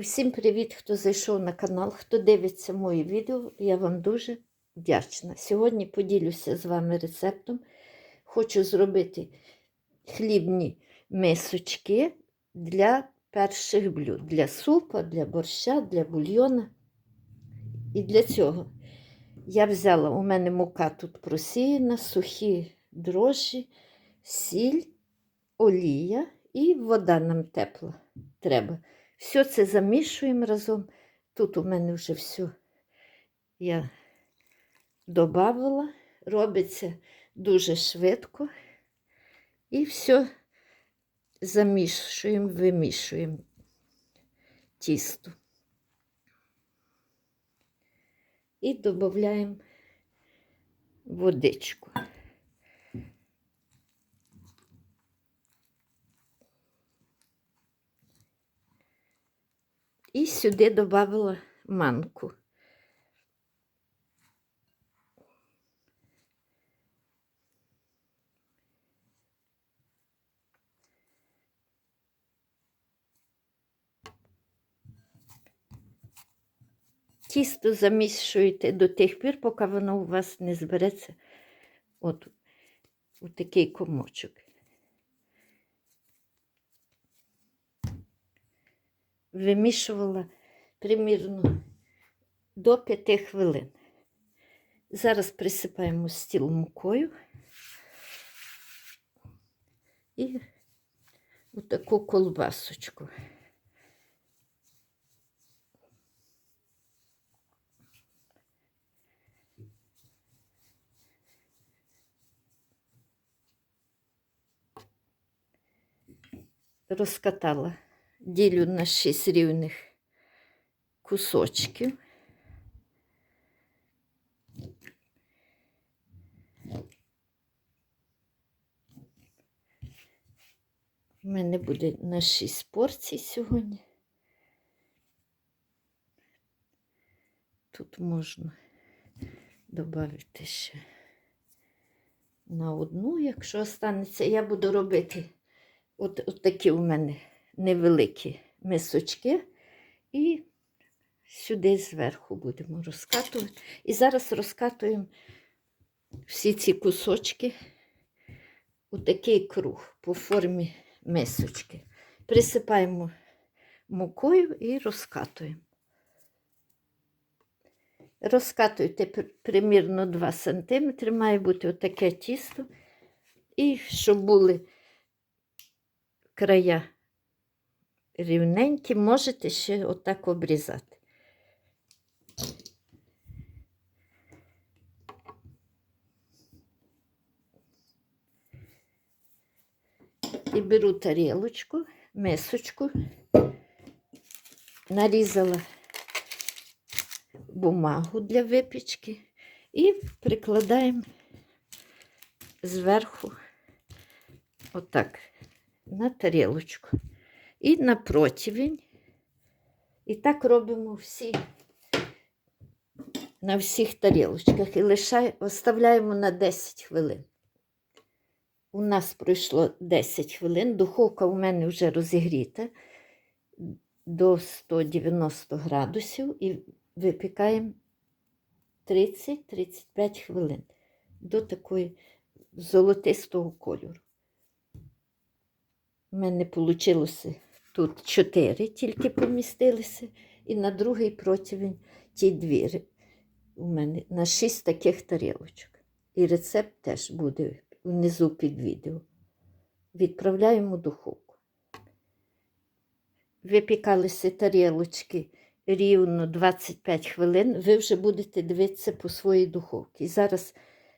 Усім привіт, хто зайшов на канал, хто дивиться мої відео. Я вам дуже вдячна. Сьогодні поділюся з вами рецептом. Хочу зробити хлібні мисочки для перших блюд, для супа, для борща, для бульйона. І для цього я взяла, у мене мука тут просіяна, сухі дрожжі, сіль, олія і вода нам тепла треба. Все це замішуємо разом. Тут у мене вже все я додавала. Робиться дуже швидко. І все замішуємо, вимішуємо тісто. І додаємо водичку. І сюди додавала манку. Тісто замішуєте до тих пір, поки воно у вас не збереться от у такий комочок. Вимішувала примірно до 5 хвилин. Зараз присипаємо стіл мукою і отаку колбасочку. Розкатала, ділю на 6 рівних кусочків. У мене буде на 6 порцій сьогодні. Тут можна додати ще на одну, якщо останеться. Я буду робити от, от такі у мене невеликі мисочки. І сюди зверху будемо розкатувати. І зараз розкатуємо всі ці кусочки у такий круг по формі мисочки. Присипаємо мукою і розкатуємо. Розкатуйте примірно 2 см, має бути отаке тісто. І щоб були края рівненькі, можете ще отак обрізати. І беру тарілочку, мисочку, нарізала бумагу для випічки і прикладаємо зверху отак на тарілочку і на противень. І так робимо всі на всіх тарілочках і лишай, оставляємо на 10 хвилин. У нас пройшло 10 хвилин, духовка у мене вже розігріта до 190 градусів і випікаємо 30-35 хвилин до такої золотистого кольору. У мене вийшло тут 4 тільки помістилися, і на другий противень ті дві. У мене на 6 таких тарілочок. І рецепт теж буде внизу під відео. Відправляємо духовку. Випікалися тарілочки рівно 25 хвилин. Ви вже будете дивитися по своїй духовці. зараз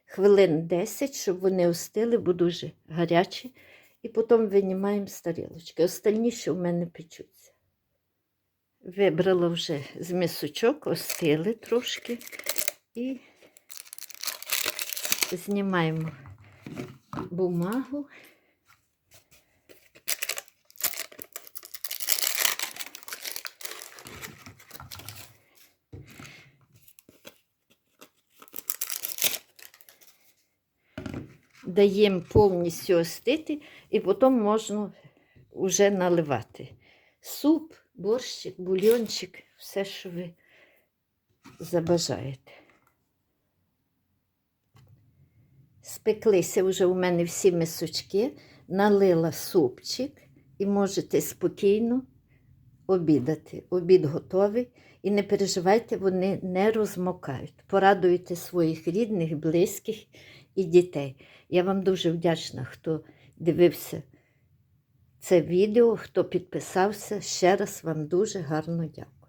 хвилин 10, щоб вони остили, бо дуже гарячі. І потім винімаємо з тарілочки. Остальні ще в мене печуться. Вибрала вже з місочок, остили трошки і знімаємо бумагу. Даємо повністю остити, і потім можна вже наливати. Суп борщик, бульйончик, все, що ви забажаєте. Спеклися вже у мене всі мисочки, налила супчик і можете спокійно обідати. Обід готовий. І не переживайте, вони не розмокають. Порадуйте своїх рідних, близьких і дітей. Я вам дуже вдячна, хто дивився це відео, хто підписався. Ще раз вам дуже гарно дякую.